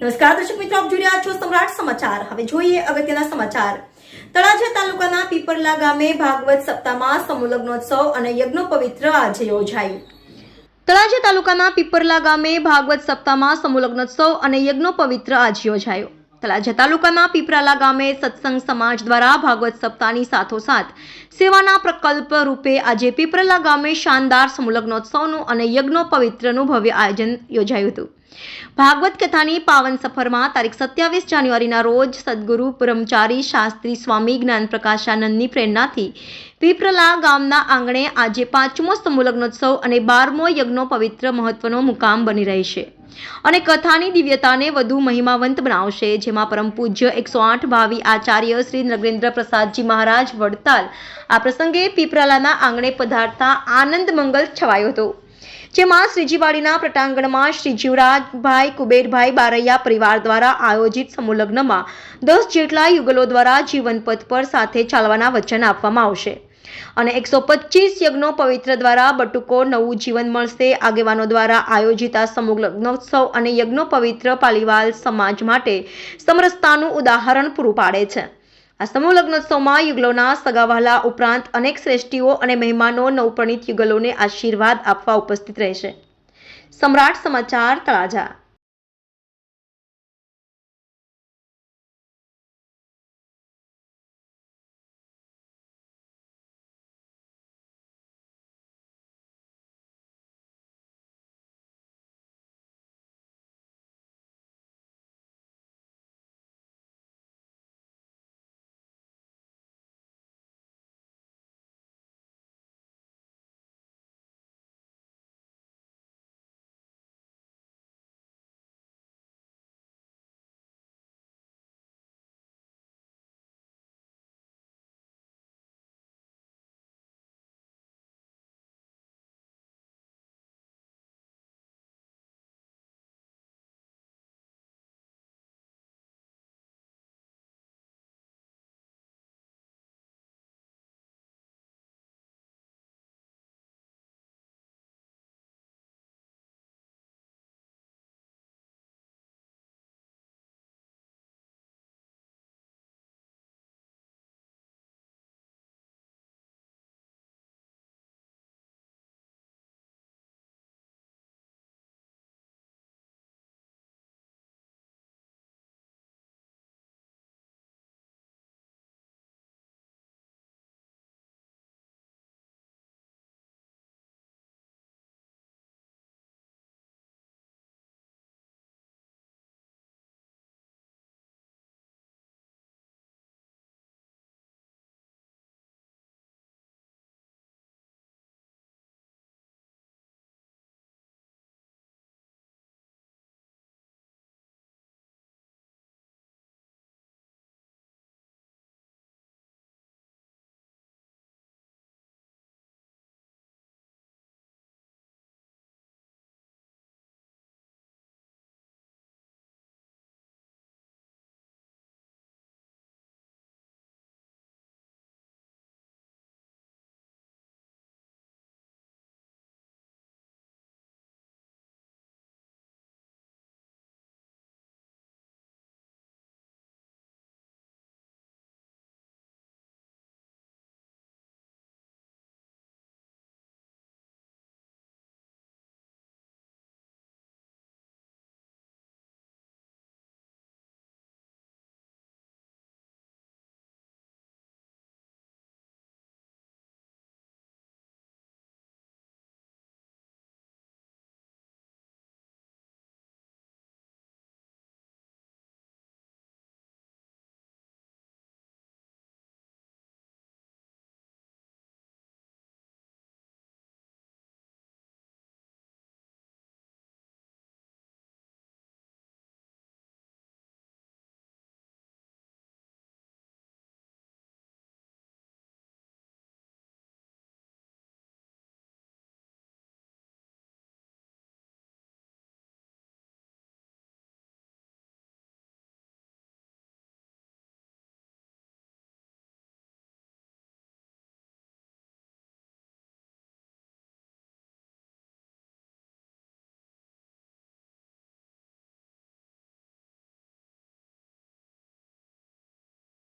નમસ્કાર, દર્શક મિત્રો, આપ જોઈ રહ્યા છો સમ્રાટ સમાચાર. હવે જોઈએ અગત્યના સમાચાર. તળાજા તાલુકાના પીપરલા ગામે ભાગવત સપ્તાહમાં સમૂહ લગ્નોત્સવ અને યજ્ઞો પવિત્ર આજે યોજાઈ. તળાજા તાલુકાના પીપરલા ગામે ભાગવત સપ્તાહમાં સમૂહ લગ્નોત્સવ અને યજ્ઞો પવિત્ર આજે યોજાયો. તળાજા તાલુકાના પીપરાલા ગામે સત્સંગ સમાજ દ્વારા ભાગવત સપ્તાહની સાથોસાથ સેવાના પ્રકલ્પ રૂપે આજે પીપરાલા ગામે શાનદાર સમુલગ્નોત્સવનું અને યજ્ઞો પવિત્રનું ભવ્ય આયોજન યોજાયું હતું. ભાગવત કથાની પાવન સફરમાં તારીખ સત્યાવીસ જાન્યુઆરીના રોજ સદગુરુ બ્રહ્મચારી શાસ્ત્રી સ્વામી જ્ઞાન પ્રકાશાનંદની પ્રેરણાથી પીપરલા ગામના આંગણે આજે પાંચમો સમૂહ લગ્નોત્સવ અને બારમો યજ્ઞો પવિત્ર મહત્વનો મુકામ બની રહેશે અને કથાની દિવ્યતાને વધુ મહિમાવંત બનાવશે, જેમાં પરમ પૂજ્ય એકસો આઠ ભાવી આચાર્ય શ્રી નગેન્દ્ર પ્રસાદજી મહારાજ વડતાલ આ પ્રસંગે પીપરાલાના આંગણે પધારતા આનંદ મંગલ છવાયો હતો, જેમાં શ્રીજીવાડીના પ્રટાંગણમાં શ્રી જીવરાજભાઈ કુબેરભાઈ બારૈયા પરિવાર દ્વારા આયોજિત સમૂહ લગ્નમાં દસ જેટલા યુગલો દ્વારા જીવનપથ પર સાથે ચાલવાના વચન આપવામાં આવશે. અને એકસો પચીસ યજ્ઞો પવિત્ર દ્વારા બટુકો નવું જીવન મળશે. આગેવાનો દ્વારા આયોજિત આ સમૂહ લગ્નોત્સવ અને યજ્ઞો પવિત્ર પાલીવાલ સમાજ માટે સમરસતાનું ઉદાહરણ પૂરું પાડે છે. આ સમૂહ લગ્નોત્સવમાં યુગલોના સગાવાલા ઉપરાંત અનેક શ્રેષ્ઠીઓ અને મહેમાનો નવપ્રણીત યુગલોને આશીર્વાદ આપવા ઉપસ્થિત રહેશે. સમ્રાટ સમાચાર તળાજા